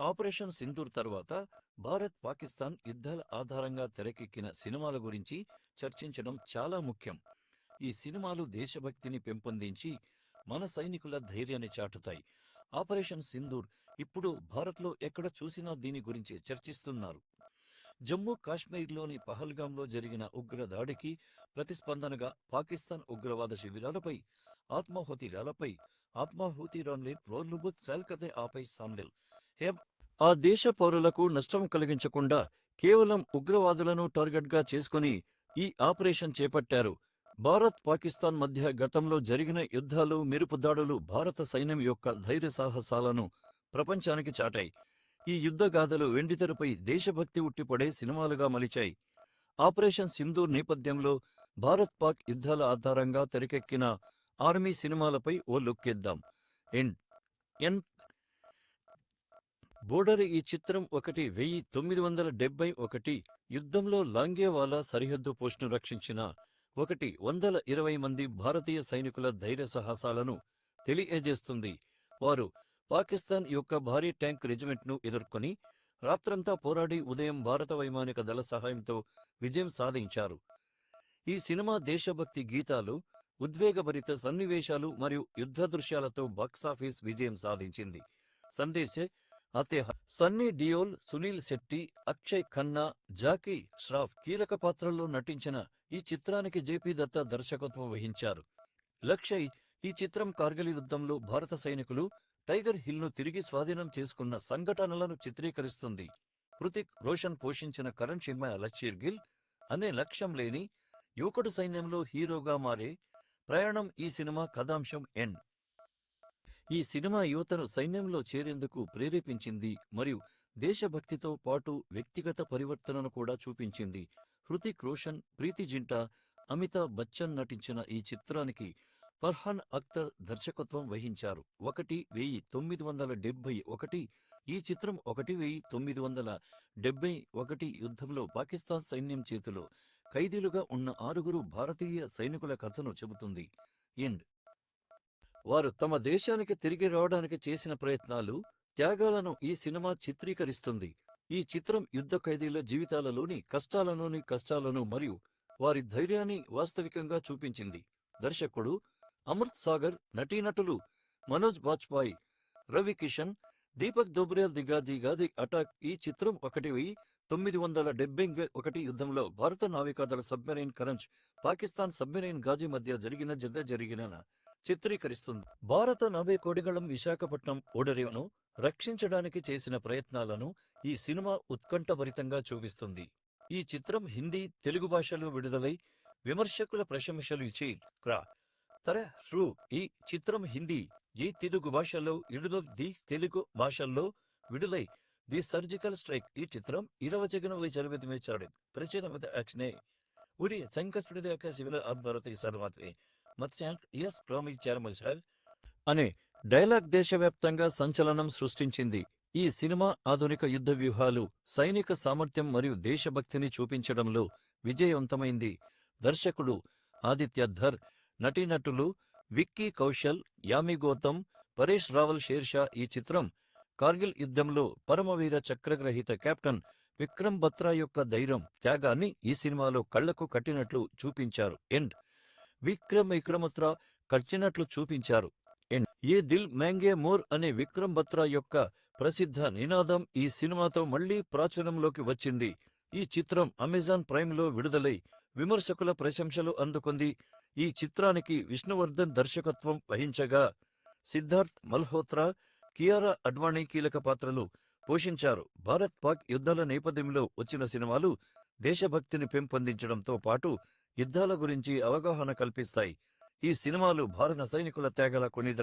Operation Sindoor తర్వాత భారత్ పాకిస్తాన్ యుద్ధాల ఆధారంగా తెరకెక్కిన సినిమాల గురించి చర్చించడం చాలా ముఖ్యం. ఈ సినిమాలు దేశభక్తిని పెంపొందించి మన సైనికుల ధైర్యాన్ని చాటుతాయి. ఆపరేషన్ సింధూర్ ఇప్పుడు భారత్లో ఎక్కడ చూసినా దీని గురించి చర్చిస్తున్నారు. జమ్మూ కాశ్మీర్లోని పహల్గాంలో జరిగిన ఉగ్ర దాడికి ప్రతిస్పందనగా పాకిస్తాన్ ఉగ్రవాద శిబిరాలపై ఆత్మాహుతి రాలపై ఆత్మాహుతి రాన్లే ప్రోన్లుబుత్ సాల్కతే ఆపై సాందెల్ ఆ దేశ పౌరులకు నష్టం కలిగించకుండా కేవలం ఉగ్రవాదులను టార్గెట్గా చేసుకుని ఈ ఆపరేషన్ చేపట్టారు. భారత్ పాకిస్తాన్ మధ్య గతంలో జరిగిన యుద్ధాలు మెరుపు దాడులు భారత సైన్యం యొక్క ధైర్య సాహసాలను ప్రపంచానికి చాటాయి. ఈ యుద్ధ గాథలు వెండితెరపై దేశభక్తి ఉట్టిపడే సినిమాలుగా మలిచాయి. ఆపరేషన్ సింధూర్ నేపథ్యంలో భారత్ పాక్ యుద్ధాల ఆధారంగా తెరకెక్కిన ఆర్మీ సినిమాలపై ఓ లుక్కేద్దాం. ఎండ్ ఎన్ బోర్డర్ ఈ చిత్రం ఒకటి వెయ్యి తొమ్మిది వందల డెబ్బై ఒకటి యుద్ధంలో లాంగేవాలా సరిహద్దు పోస్టును రక్షించిన ఒకటి వందల ఇరవై మంది భారతీయ సైనికుల ధైర్య సాహసాలను తెలియజేస్తుంది. వారు పాకిస్తాన్ యొక్క భారీ ట్యాంక్ రెజిమెంట్ను ఎదుర్కొని రాత్రంతా పోరాడి ఉదయం భారత వైమానిక దళ సహాయంతో విజయం సాధించారు. ఈ సినిమా దేశభక్తి గీతాలు ఉద్వేగభరిత సన్నివేశాలు మరియు యుద్ధ దృశ్యాలతో బాక్సాఫీస్ విజయం సాధించింది. సందేశే అతే సన్నీ డియోల్ సునీల్ శెట్టి అక్షయ్ ఖన్నా జాకీ ష్రాఫ్ కీలక పాత్రల్లో నటించిన ఈ చిత్రానికి జేపీ దత్త దర్శకత్వం వహించారు. లక్షయ్ ఈ చిత్రం కార్గిల్ యుద్ధంలో భారత సైనికులు టైగర్ హిల్ను తిరిగి స్వాధీనం చేసుకున్న సంఘటనలను చిత్రీకరిస్తుంది. హృతిక్ రోషన్ పోషించిన కరణ్ శర్మ లక్షీర్ గిల్ అనే లక్ష్యం లేని యువకుడు సైన్యంలో హీరోగా మారే ప్రయాణం ఈ సినిమా కథాంశం ఎండ్ ఈ సినిమా యువతను సైన్యంలో చేరేందుకు ప్రేరేపించింది మరియు దేశభక్తితో పాటు వ్యక్తిగత పరివర్తనను కూడా చూపించింది. హృతిక్ రోషన్ ప్రీతి జింటా అమితాబ్ బచ్చన్ నటించిన ఈ చిత్రానికి ఫర్హాన్ అఖ్తర్ దర్శకత్వం వహించారు. ఒకటి వెయ్యి తొమ్మిది వందల డెబ్బై ఒకటి ఈ చిత్రం ఒకటి వెయ్యి తొమ్మిది వందల డెబ్బై ఒకటి యుద్ధంలో పాకిస్తాన్ సైన్యం చేతిలో ఖైదీలుగా ఉన్న ఆరుగురు భారతీయ సైనికుల కథను చెబుతుంది. ఎండ్. వారు తమ దేశానికి తిరిగి రావడానికి చేసిన ప్రయత్నాలు త్యాగాలను ఈ సినిమా చిత్రీకరిస్తుంది. ఈ చిత్రం యుద్ధ ఖైదీల జీవితాలలోని కష్టాలలోని కష్టాలను మరియు వారి ధైర్యాన్ని వాస్తవికంగా చూపించింది. దర్శకుడు అమృత్ సాగర్ నటీనటులు మనోజ్ బాజ్పాయ్ రవి కిషన్ దీపక్ దోబ్రియల్ దిగా దిగాది అటాక్ ఈ చిత్రం ఒకటి వెయ్యి తొమ్మిది వందల డెబ్బై ఒకటి యుద్ధంలో భారత నావికాదళ సబ్మెరైన్ కరంజ్ పాకిస్తాన్ సబ్మెరైన్ గాజీ మధ్య జరిగిన జద్ద జరిగిన చిత్రీకరిస్తుంది. భారత నభే కోడిగళం విశాఖపట్నం ఓడరేవును రక్షించడానికి చేసిన ప్రయత్నాలను ఈ సినిమా ఉత్కంఠభరితంగా చూపిస్తుంది. ఈ చిత్రం హిందీ తెలుగు భాషలో విడుదలై విమర్శకుల ప్రశంసలు ఇచ్చి క్రా తర రు ఈ చిత్రం హిందీ ఈ తెలుగు భాషల్లో ఇడుదల ది తెలుగు భాషల్లో విడుదలై ది సర్జికల్ స్ట్రైక్ ఈ చిత్రం ఇరవచగన చరబెత్తి మెచ్చాడు ప్రచేత యాక్షనే. ఉరి సంకస్తుడి శివల భారతీయ సర్వాత్రి మత్స్యాంక్ ఎస్ క్రోమి చారమసాల్ అనే డైలాగ్ దేశవ్యాప్తంగా సంచలనం సృష్టించింది. ఈ సినిమా ఆధునిక యుద్ధ వ్యూహాలు సైనిక సామర్థ్యం మరియు దేశభక్తిని చూపించడంలో విజయవంతమైంది. దర్శకుడు ఆదిత్య ధర్ నటీనటులు విక్కీ కౌశల్ యామి గౌతమ్ పరేష్ రావల్ షేర్షా ఈ చిత్రం కార్గిల్ యుద్ధంలో పరమవీర చక్రగ్రహీత కెప్టెన్ విక్రమ్ బత్రా యొక్క ధైర్యం త్యాగాన్ని ఈ సినిమాలో కళ్ళకు కట్టినట్లు చూపించారు. ఎండ్. విక్రమ్ విక్రమత్రా కట్టినట్లు చూపించారు. ఏ దిల్ మ్యాంగే మోర్ అనే విక్రమ్ బత్రా యొక్క ప్రసిద్ధ నినాదం ఈ సినిమాతో మళ్ళీ ప్రాచుర్యంలోకి వచ్చింది. ఈ చిత్రం అమెజాన్ ప్రైమ్లో విడుదలై విమర్శకుల ప్రశంసలు అందుకుంది. ఈ చిత్రానికి విష్ణువర్ధన్ దర్శకత్వం వహించగా సిద్ధార్థ్ మల్హోత్రా కియారా అడ్వాణి కీలక పాత్రలు పోషించారు. భారత్ పాక్ యుద్ధాల నేపథ్యంలో వచ్చిన సినిమాలు దేశభక్తిని పెంపొందించడంతో పాటు యుద్ధాల గురించి అవగాహన కల్పిస్తాయి. ఈ సినిమాలు భారత సైనికుల త్యాగాల కొన్ని